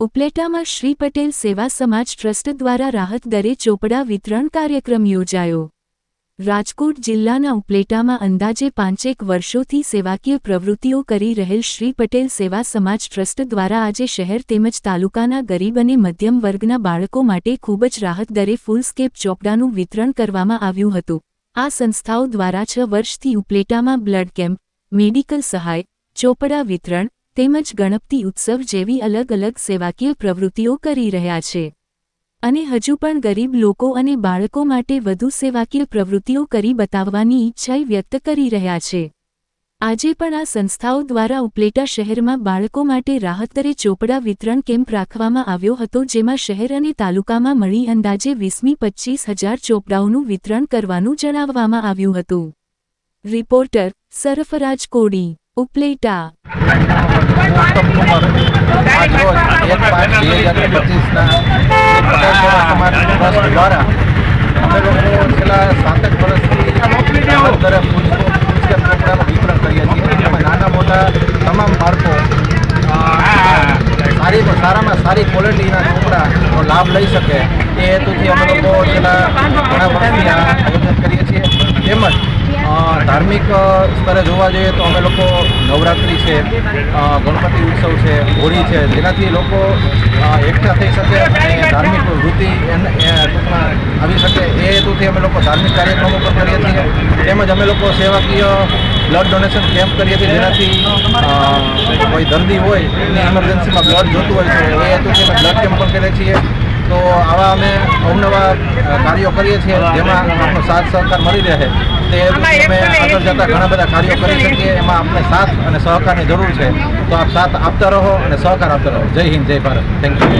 ઉપલેટામાં શ્રી પટેલ સેવા સમાજ ટ્રસ્ટ દ્વારા રાહત દરે ચોપડા વિતરણ કાર્યક્રમ યોજાયો. રાજકોટ જિલ્લાના ઉપલેટામાં અંદાજે પાંચેક વર્ષોથી સેવાકીય પ્રવૃત્તિઓ કરી રહેલ શ્રી પટેલ સેવા સમાજ ટ્રસ્ટ દ્વારા આજે શહેર તેમજ તાલુકાના ગરીબ અને મધ્યમ વર્ગના બાળકો માટે ખૂબ જ રાહત દરે ફૂલસ્કેપ ચોપડાનું વિતરણ કરવામાં આવ્યું હતું. આ સંસ્થાઓ દ્વારા છ વર્ષથી ઉપલેટામાં બ્લડ કેમ્પ, મેડિકલ સહાય, ચોપડા વિતરણ તેમજ ગણપતિ ઉત્સવ જેવી અલગ અલગ સેવાકીય પ્રવૃત્તિઓ કરી રહ્યા છે. અને હજુ પણ ગરીબ લોકો અને બાળકો માટે વધુ સેવાકીય પ્રવૃત્તિઓ કરી બતાવવાની ઈચ્છા વ્યક્ત કરી રહ્યા છે. આજે પણ આ સંસ્થાઓ દ્વારા ઉપલેટા શહેરમાં બાળકો માટે રાહત દરે ચોપડા વિતરણ કેમ્પ રાખવામાં આવ્યો હતો જેમાં શહેર અને તાલુકામાં મળી અંદાજે વીસમી પચ્ચીસ હજાર ચોપડાઓનું વિતરણ કરવાનું જણાવવામાં આવ્યું હતું. રિપોર્ટર સરફરાજ કોડી ઉપલેટા. દ્વારા અમે વર્ષથી વિતરણ કરીએ છીએ નાના મોટા તમામ બાળકો સારી સારામાં સારી ક્વોલિટીના ચોપડાનો લાભ લઈ શકે એ હેતુથી અમે લોકો છેલ્લા ઘણા વર્ષથી આ આયોજન કરીએ છીએ તેમજ અ, ધાર્મિક અ, જોવા જઈએ તો અમે લોકો નવરાત્રિ છે ગણપતિ ઉત્સવ છે હોળી છે જેનાથી લોકો એકઠા થઈ શકે ધાર્મિક વૃત્તિ ટૂંકમાં આવી શકે એ હેતુથી અમે લોકો ધાર્મિક કાર્યક્રમો પણ કરીએ છીએ. તેમજ અમે લોકો સેવાકીય બ્લડ ડોનેશન કેમ્પ કરીએ છીએ જેનાથી કોઈ દર્દી હોય એની ઇમરજન્સીમાં બ્લડ જોતું હોય છે એ હેતુથી અમે બ્લડ કેમ્પ પણ કરીએ છીએ. આવા અમે અવનવા કાર્યો કરીએ છીએ જેમાં આપણો સાથ સહકાર મળી રહે. તે અમે આગળ જતાં ઘણા બધા કાર્યો કરી શકીએ. એમાં આપણે સાથ અને સહકારની જરૂર છે. તો આપ સાથ આપતા રહો અને સહકાર આપતા રહો. જય હિન્દ જય ભારત. Thank you